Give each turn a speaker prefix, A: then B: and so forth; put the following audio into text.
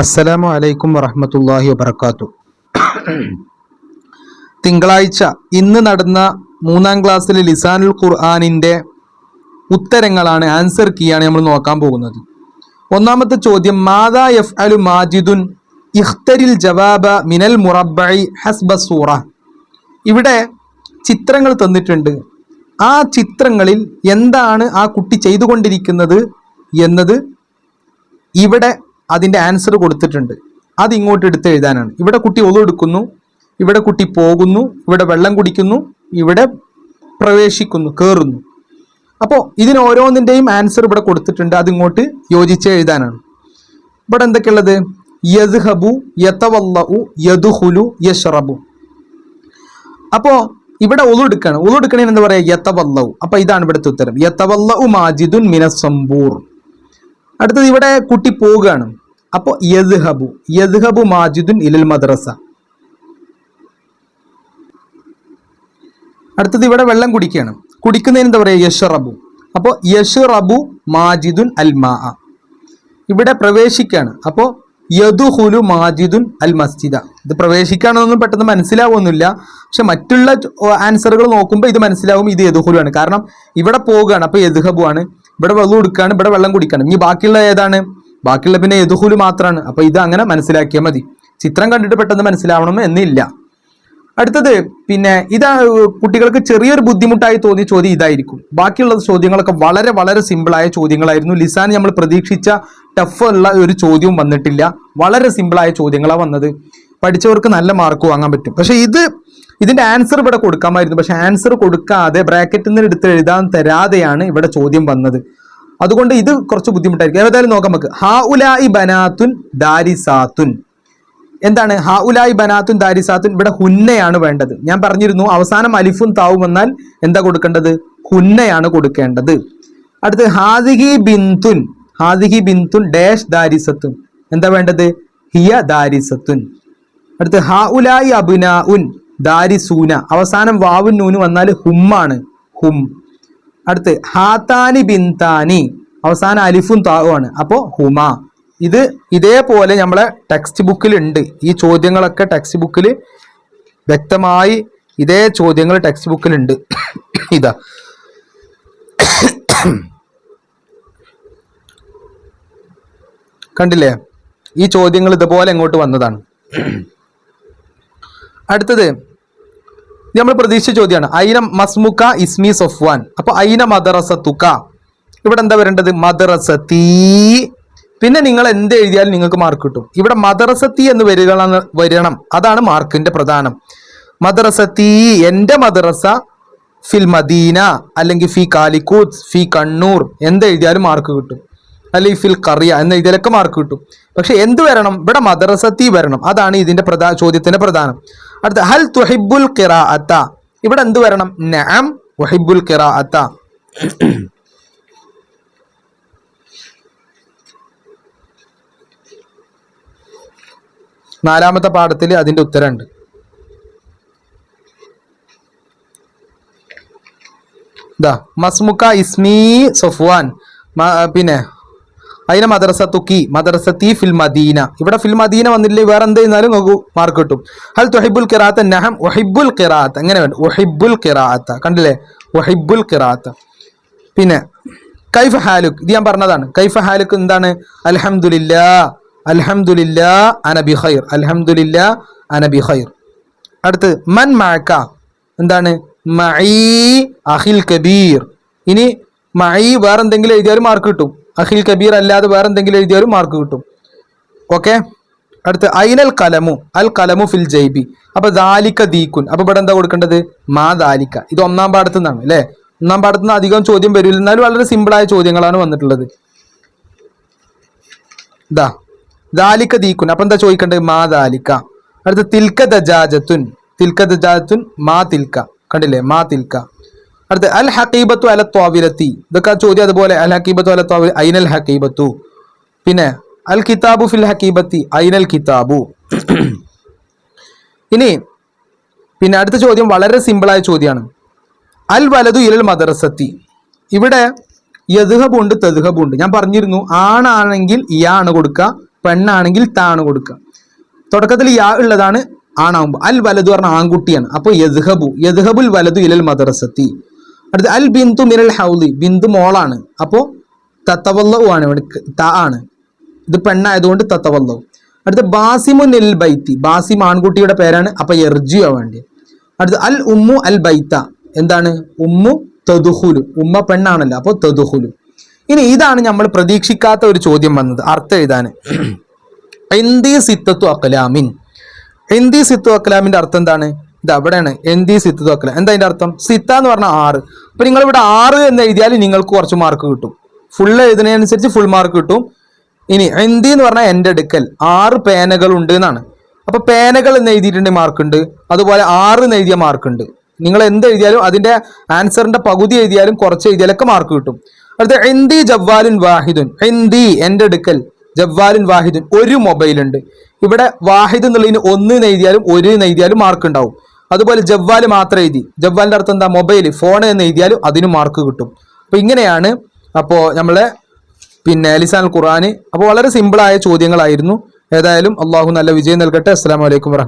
A: അസ്സലാമു അലൈക്കും വറഹമത്തല്ലാഹി വബർക്കാത്തു തിങ്കളാഴ്ച ഇന്ന് നടന്ന മൂന്നാം ക്ലാസ്സിലെ ലിസാനുൽ ഖുർആാനിന്റെ ഉത്തരങ്ങളാണ് ആൻസർ കീയാണ് നമ്മൾ നോക്കാൻ പോകുന്നത്. ഒന്നാമത്തെ ചോദ്യം മാതാ എഫ് അലു മാജിദുൻ ഇഖ്തരിൽ ജവാബ മിനൽ മുറബൈ ഹസ്ബ സൂറ? ഇവിടെ ചിത്രങ്ങൾ തന്നിട്ടുണ്ട്. ആ ചിത്രങ്ങളിൽ എന്താണ് ആ കുട്ടി ചെയ്തുകൊണ്ടിരിക്കുന്നത് എന്നത് ഇവിടെ അതിന്റെ ആൻസർ കൊടുത്തിട്ടുണ്ട്. അത് ഇങ്ങോട്ട് എടുത്ത് എഴുതാനാണ്. ഇവിടെ കുട്ടി ഒളു എടുക്കുന്നു ഇവിടെ കുട്ടി പോകുന്നു ഇവിടെ വെള്ളം കുടിക്കുന്നു ഇവിടെ പ്രവേശിക്കുന്നു കയറുന്നു അപ്പോൾ ഇതിന് ഓരോന്നിന്റെയും ആൻസർ ഇവിടെ കൊടുത്തിട്ടുണ്ട്. അതിങ്ങോട്ട് യോജിച്ച് എഴുതാനാണ്. ഇവിടെ എന്തൊക്കെയുള്ളത്? യദ്ഹബു യതവല്ലഉ യദുഹുലു യഷ്റബു അപ്പോൾ ഇവിടെ ഒളു എടുക്കുകയാണ് ഒളു എടുക്കണേന് എന്താ പറയുക യത്തവല്ലു അപ്പോൾ ഇതാണ് ഇവിടുത്തെ ഉത്തരം. യത്തവല്ലു മാജിദുൻ മിനസംബൂർ അടുത്തത് ഇവിടെ കുട്ടി പോവുകയാണ്. അപ്പോൾ യദ്ഹബു യദ്ഹബു മാജിദുൻ ഇലൽ മദ്രസ. അടുത്തത് ഇവിടെ വെള്ളം കുടിക്കുകയാണ്. കുടിക്കുന്നതിന് എന്താ പറയുക യഷ്റബു അപ്പോൾ യഷ്റബു മാജിദുൻ അൽ മാ ഇവിടെ പ്രവേശിക്കുകയാണ്. അപ്പോൾ യദുഹുലു മാജിദുൻ അൽ മസ്ജിദ. ഇത് പ്രവേശിക്കുകയാണെന്നൊന്നും പെട്ടെന്ന് മനസ്സിലാവുന്നില്ല. പക്ഷെ മറ്റുള്ള ആൻസറുകൾ നോക്കുമ്പോൾ ഇത് മനസ്സിലാവും ഇത് യദുഹുലു ആണ് കാരണം ഇവിടെ പോവുകയാണ്. അപ്പോൾ യദുഹബു ആണ് ഇവിടെ വെള്ളം കൊടുക്കുകയാണ് ഇവിടെ വെള്ളം കുടിക്കാണ്. ഇനി ബാക്കിയുള്ള ഏതാണ്? ബാക്കിയുള്ള പിന്നെ യദുഹുലു മാത്രമാണ് അപ്പോൾ ഇത് അങ്ങനെ മനസ്സിലാക്കിയാൽ മതി. ചിത്രം കണ്ടിട്ട് പെട്ടെന്ന് മനസ്സിലാവണം എന്നില്ല. അടുത്തത് പിന്നെ ഇതാ കുട്ടികൾക്ക് ചെറിയൊരു ബുദ്ധിമുട്ടായി തോന്നിയ ചോദ്യം ഇതായിരിക്കും. ബാക്കിയുള്ള ചോദ്യങ്ങളൊക്കെ വളരെ വളരെ സിമ്പിളായ ചോദ്യങ്ങളായിരുന്നു. ലിസാൻ നമ്മൾ പ്രതീക്ഷിച്ച ടഫ് ഉള്ള ഒരു ചോദ്യവും വന്നിട്ടില്ല. വളരെ സിമ്പിളായ ചോദ്യങ്ങളാണ് വന്നത്. പഠിച്ചവർക്ക് നല്ല മാർക്ക് വാങ്ങാൻ പറ്റും. പക്ഷെ ഇത് ഇതിന്റെ ആൻസർ ഇവിടെ കൊടുക്കാമായിരുന്നു പക്ഷെ ആൻസർ കൊടുക്കാതെ ബ്രാക്കറ്റിൽ നിന്ന് എടുത്ത് എഴുതാൻ തരാതെയാണ് ഇവിടെ ചോദ്യം വന്നത്. അതുകൊണ്ട് ഇത് കുറച്ച് ബുദ്ധിമുട്ടായിരിക്കും. ഏതായാലും നോക്കാം നമുക്ക്. ഹാ ഉലായി ബനാത്തുൻ ദാരിസാത്തുൻ. എന്താണ്? ഹാ ഉലായി ബനാത്തുൻ ദാരിസാത്തുൻ. ഇവിടെ ഹുന്നയാണ് വേണ്ടത്. ഞാൻ പറഞ്ഞിരുന്നു അവസാനം അലിഫും താവും വന്നാൽ എന്താ കൊടുക്കേണ്ടത്? ഹുന്നയാണ് കൊടുക്കേണ്ടത്. അടുത്ത് ഹാദിഹി ബിന്തുൻ. ഹാദിഹി ബിന്തുൻ ഡാഷ് ദാരിസത്തുൻ. എന്താ വേണ്ടത്? ഹിയ ദാരിസത്തുൻ. അടുത്ത് ഹ ഉലായി അബുന ഉൻ ദാരിസൂന. അവസാനം വാവും നൂന് വന്നാൽ ഹുമ്മാണ്. ഹും. അടുത്ത് ഹാത്താനി ബിന്താനി. അവസാനം അലിഫും താവുമാണ് അപ്പോൾ ഹുമ. ഇത് ഇതേപോലെ നമ്മളെ ടെക്സ്റ്റ് ബുക്കിൽ ഉണ്ട്. ഈ ചോദ്യങ്ങളൊക്കെ ടെക്സ്റ്റ് ബുക്കിൽ വ്യക്തമായി ഇതേ ചോദ്യങ്ങൾ ടെക്സ്റ്റ് ബുക്കിലുണ്ട് ഇതാ. കണ്ടില്ലേ? ഈ ചോദ്യങ്ങൾ ഇതുപോലെ ഇങ്ങോട്ട് വന്നതാണ്. അടുത്തത് നമ്മൾ പ്രതീക്ഷിച്ച ചോദ്യമാണ്. ഐന മസ്മുക്ക ഇസ്മി സൊഫ്വാൻ അപ്പൊ ഐന മദറസ തുക ഇവിടെ എന്താ വരേണ്ടത്? മദറസത്തി പിന്നെ നിങ്ങൾ എന്ത് എഴുതിയാലും നിങ്ങൾക്ക് മാർക്ക് കിട്ടും. ഇവിടെ മദറസത്തി എന്ന് വരിക വരണം. അതാണ് മാർക്കിന്റെ പ്രധാനം. മദറസത്തി എന്റെ മദറസ ഫിൽ മദീന അല്ലെങ്കിൽ ഫി കാലിക്കൂത്ത് ഫി കണ്ണൂർ എന്ത് എഴുതിയാലും മാർക്ക് കിട്ടും. അല്ലെങ്കിൽ ഫിൽ കറിയ എന്ന് ഇതിലൊക്കെ മാർക്ക് കിട്ടും. പക്ഷെ എന്ത് വരണം? ഇവിടെ മദറസത്തി വരണം. അതാണ് ഇതിന്റെ പ്രധാന ചോദ്യത്തിന്റെ പ്രധാനം. അടുത്ത ഹൽ തുഹിബുൽ ഖിറാഅത്ത. ഇവിടെ എന്ത് വരണം? നഅം വഹിബുൽ ഖിറാഅത്ത. നാലാമത്തെ പാഠത്തിൽ അതിന്റെ ഉത്തരമുണ്ട്. ഇതാ മസ്മുക്ക ഇസ്മി സൊഫ്വാൻ. പിന്നെ അതിനെ മദർസ തീ ഫിൽ മദീന. ഇവിടെ ഫിൽ മദീന വന്നില്ലേ വേറെ എന്ത് ചെയ്യുന്നാലും നമുക്ക് മാർക്ക് കിട്ടും. ഹൽ തൊഹിബുൽ കിറാത്ത നഹം ഒഹിബുൽ കിറാത്ത അങ്ങനെ വേണ്ട ഒഹിബുൽ കിറാത്ത കണ്ടില്ലേ? ഒഹിബുൽ കിറാത്ത പിന്നെ കൈഫ ഹാലുക്ക്. ഇത് ഞാൻ പറഞ്ഞതാണ്. കൈഫ ഹാലുക്ക് എന്താണ്? അലഹമുല്ല അലഹമുല്ല അനബി ഖൈർ. അലഹമുല്ല അനബി ഖൈർ. അടുത്ത് മൻ മഴക്ക എന്താണ്? മഈ അഖിൽ കബീർ. ഇനി മഈ വേറെ എന്തെങ്കിലും എഴുതിയാലും മാർക്ക് കിട്ടും. അഖിൽ കബീർ അല്ലാതെ വേറെ എന്തെങ്കിലും എഴുതിയാലും മാർക്ക് കിട്ടും. ഓക്കെ അടുത്ത് ഐനൽ കലമു അൽ കലമു ഫിൽ ജൈബി. അപ്പൊ ദാലിക്ക ദീക്കുൻ അപ്പൊ ഇവിടെ എന്താ കൊടുക്കേണ്ടത്? മാ ദാലിക്ക ഇത് ഒന്നാം പാഠത്തു നിന്നാണ് അല്ലേ? ഒന്നാം പാഠത്തു നിന്ന് അധികം ചോദ്യം വരില്ല. എന്നാലും വളരെ സിമ്പിളായ ചോദ്യങ്ങളാണ് വന്നിട്ടുള്ളത്. ഇതാ ദാലിക്ക ദീക്കുൻ അപ്പൊ എന്താ ചോദിക്കേണ്ടത്? മാ ദാലിക്ക അടുത്ത് തിൽക്ക ദജാജത്തുൻ. തിൽക്ക ദജാജത്തുൻ മാ തിൽക്ക. കണ്ടില്ലേ? മാ തിൽക്ക. അടുത്ത് അൽ ഹക്കീബത്തു അല ത്വാവിലത്തി. ഇതൊക്കെ ചോദ്യം അതുപോലെ അൽ ഹക്കീബത്തു അല ത്വാവി ഐനൽ ഹക്കീബത്തു പിന്നെ അൽ കിതാബു ഫിൽ ഹക്കീബത്തി ഐനൽ കിതാബു. ഇനി പിന്നെ അടുത്ത ചോദ്യം വളരെ സിമ്പിളായ ചോദ്യമാണ്. അൽ വലതു ഇലൽ മദ്രസത്തി. ഇവിടെ യദ്ഹബുണ്ട് തെദ്ഹബുണ്ട്. ഞാൻ പറഞ്ഞിരുന്നു ആണാണെങ്കിൽ ഇയാണ് കൊടുക്കുക പെണ്ണാണെങ്കിൽ താണ് കൊടുക്കുക. തുടക്കത്തിൽ യാ ഉള്ളതാണ് ആണാവുമ്പോൾ അൽ വലതു പറഞ്ഞ ആൺകുട്ടിയാണ്. അപ്പോൾ യദ്ഹബു യദ്ഹബുൽ വലതു ഇലൽ മദ്രസത്തി. അടുത്ത് അൽ ബിന്ദു മിനൽ ഹൗലി. ബിന്ദു മോളാണ്. അപ്പോൾ തത്തവല്ലവു ആണ് ഇവിടെ ത ആണ്. ഇത് പെണ്ണായതുകൊണ്ട് തത്തവല്ലവും അടുത്ത ബാസിമു നെൽ ബൈത്തി. ബാസിം ആൺകുട്ടിയുടെ പേരാണ്. അപ്പൊ എർജിയോ വേണ്ടി അടുത്ത അൽ ഉമ്മു അൽ ബൈത്ത. എന്താണ്? ഉമ്മു തദുഹുലു. ഉമ്മ പെണ്ണാണല്ലോ അപ്പോൾ തദുഹുലു. ഇനി ഇതാണ് നമ്മൾ പ്രതീക്ഷിക്കാത്ത ഒരു ചോദ്യം വന്നത്. അർത്ഥം എഴുതാൻ എന്തി സിത്തത്തു അക്കലാമിൻ എന്തി സിത്തു അക്കലാമിന്റെ അർത്ഥം എന്താണ്? ഇത് അവിടെയാണ്. എന്തി സിത്ത് തോക്കല എന്താ അതിന്റെ അർത്ഥം? സിത്ത എന്ന് പറഞ്ഞാൽ ആറ്. അപ്പൊ നിങ്ങൾ ഇവിടെ ആറ് എന്ന് എഴുതിയാൽ നിങ്ങൾക്ക് കുറച്ച് മാർക്ക് കിട്ടും. ഫുൾ എഴുതുന്നതിനനുസരിച്ച് ഫുൾ മാർക്ക് കിട്ടും. ഇനി എന്തി എന്ന് പറഞ്ഞാൽ എന്റെ അടുക്കൽ ആറ് പേനകൾ ഉണ്ട് എന്നാണ്. അപ്പൊ പേനകൾ എന്ന് എഴുതിയിട്ടുണ്ടെങ്കിൽ മാർക്ക് ഉണ്ട്. അതുപോലെ ആറ് എന്ന് എഴുതിയ മാർക്ക് ഉണ്ട്. നിങ്ങൾ എന്ത് എഴുതിയാലും അതിന്റെ ആൻസറിന്റെ പകുതി എഴുതിയാലും കുറച്ച് എഴുതിയാലൊക്കെ മാർക്ക് കിട്ടും. അടുത്ത എന്തി ജവ്വാലിൻ വാഹിദുൻ. എന്തി എന്റെ അടുക്കൽ ജവ്വാലിൻ വാഹിദുൻ. ഒരു മൊബൈൽ ഉണ്ട്. ഇവിടെ വാഹിദ് എന്നുള്ളതിന് ഒന്ന് എഴുതിയാലും ഒരു എഴുതിയാലും മാർക്ക് ഉണ്ടാവും. അതുപോലെ ജവ്വാൽ മാത്രം എഴുതി. ജവ്വാലിന്റെ അർത്ഥം എന്താ? മൊബൈൽ ഫോൺ എന്ന് എഴുതിയാലും അതിന് മാർക്ക് കിട്ടും. അപ്പോൾ ഇങ്ങനെയാണ് അപ്പോൾ നമ്മളെ പിന്നെ അലിസാൻ ഖുർആൻ അപ്പോൾ വളരെ സിമ്പിളായ ചോദ്യങ്ങളായിരുന്നു. ഏതായാലും അള്ളാഹു നല്ല വിജയം നൽകട്ടെ. അസ്സാം വലൈക്കും വറഹ്മ